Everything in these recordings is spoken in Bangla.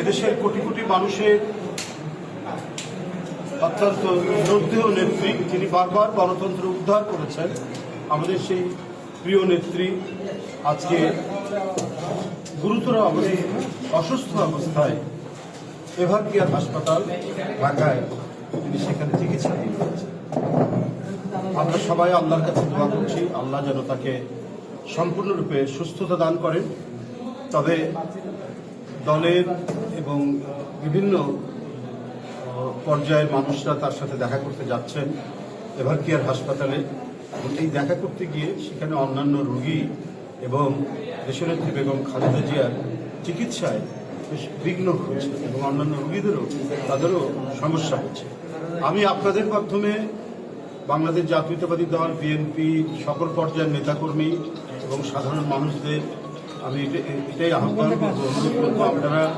এদেশের কোটি কোটি মানুষের অত্যন্ত শ্রদ্ধেয় নেত্রী, যিনি বারবার গণতন্ত্র উদ্ধার করেছেন, আমাদের সেই প্রিয় নেত্রী আজকে গুরুতর অবস্থায় অসুস্থ অবস্থায় এভার কেয়ার হাসপাতাল ঢাকায় তিনি সেখানে চিকিৎসা দিয়ে রয়েছেন। আমরা সবাই আল্লাহর কাছে দোয়া করছি, আল্লাহ যেন তাকে সম্পূর্ণরূপে সুস্থতা দান করেন তবে দলের এবং বিভিন্ন পর্যায়ের মানুষরা তার সাথে দেখা করতে যাচ্ছেন এভার কেয়ার হাসপাতালে। এই দেখা করতে গিয়ে সেখানে অন্যান্য রোগী এবং দেশনেত্রী বেগম খালেদা জিয়ার চিকিৎসায় বেশ বিঘ্ন হচ্ছে এবং অন্যান্য রোগীদেরও তাদেরও সমস্যা হচ্ছে। আমি আপনাদের মাধ্যমে বাংলাদেশ জাতীয়তাবাদী দল, বিএনপি, সকল পর্যায়ের নেতাকর্মী এবং সাধারণ মানুষদের আমি এটা- এটাই আহ্বান করব। আপনারা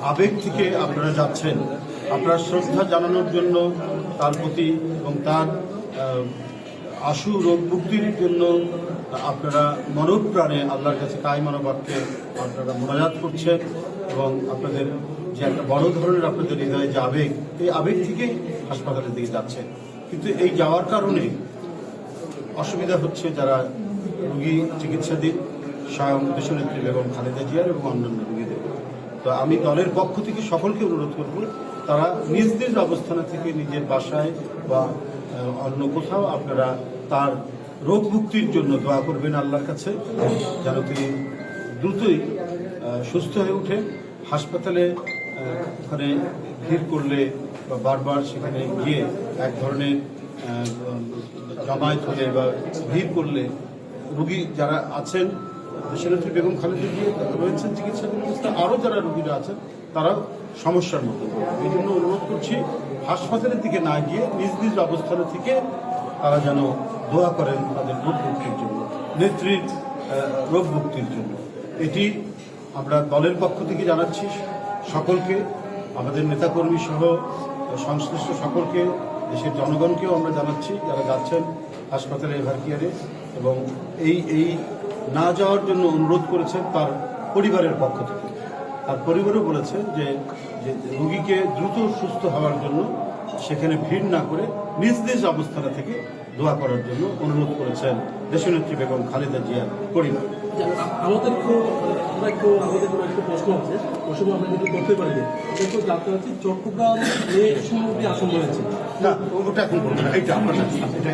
আবেগ থেকে আপনারা যাচ্ছেন। আপনারা শ্রদ্ধা জানানোর জন্য, তার প্রতি এবং তার আশু রোগ মুক্তির জন্য আপনারা মনোপ্রাণে আল্লাহর কাছে কায় মানবাক্যে আপনারা মোনাজাত করছেন এবং আপনাদের যে একটা বড় ধরনের আপনাদের হৃদয়ে যে আবেগ, এই আবেগ থেকেই হাসপাতালের দিকে যাচ্ছেন। কিন্তু এই যাওয়ার কারণে অসুবিধা হচ্ছে যারা রোগী চিকিৎসাধীন স্বয়ং দেশনেত্রী বেগম খালেদা জিয়ার এবং অন্যান্য রোগীদের তো আমি দলের পক্ষ থেকে সকলকে অনুরোধ করব, তারা নিজ নিজ অবস্থানে থেকে নিজের বাসায় বা অন্য কোথাও আপনারা তার রোগ মুক্তির জন্য দোয়া করবেন আল্লাহর কাছে, যেন তিনি দ্রুতই সুস্থ হয়ে ওঠে। হাসপাতালে ওখানে ভিড় করলে বা বারবার সেখানে গিয়ে এক ধরনের জমায়েত হলে বা ভিড় করলে রুগী যারা আছেন দেশনেত্রী বেগম খালেদা জিয়া রয়েছেন চিকিৎসাধীন অবস্থায়। আরও যারা রোগীরা আছেন, তারাও সমস্যার পড়বে। এই জন্য অনুরোধ করছি, হাসপাতালের দিকে না গিয়ে নিজ নিজ অবস্থান থেকে তারা যেন দোয়া করেন তাদের রোগ মুক্তির জন্য, নেত্রীর রোগ মুক্তির জন্য। এটি আমরা দলের পক্ষ থেকে জানাচ্ছি। সকলকে, আমাদের নেতাকর্মী সহ সংশ্লিষ্ট সকলকে, দেশের জনগণকেও আমরা জানাচ্ছি, যারা যাচ্ছেন হাসপাতালে এভারকিয়ারে এবং এই এই না যাওয়ার জন্য অনুরোধ করেছেন তার পরিবারের পক্ষ থেকে। তার পরিবারও বলেছে যে রোগীকে দ্রুত সুস্থ হওয়ার জন্য সেখানে ভিড় না করে নিজ নিজ অবস্থানে থেকে দোয়া করার জন্য অনুরোধ করেছেন দেশনেত্রী বেগম খালেদা জিয়ার পরিবার। আমাদের একটু আমরা একটু আমাদের একটু প্রশ্ন আছে। প্রশ্ন আমরা কিন্তু করতে পারি না। আমরা জানতে চাচ্ছি চট্টগ্রাম সমুদ্রে আসন রয়েছে? না ওটা এখন বলব না। এটা আপনার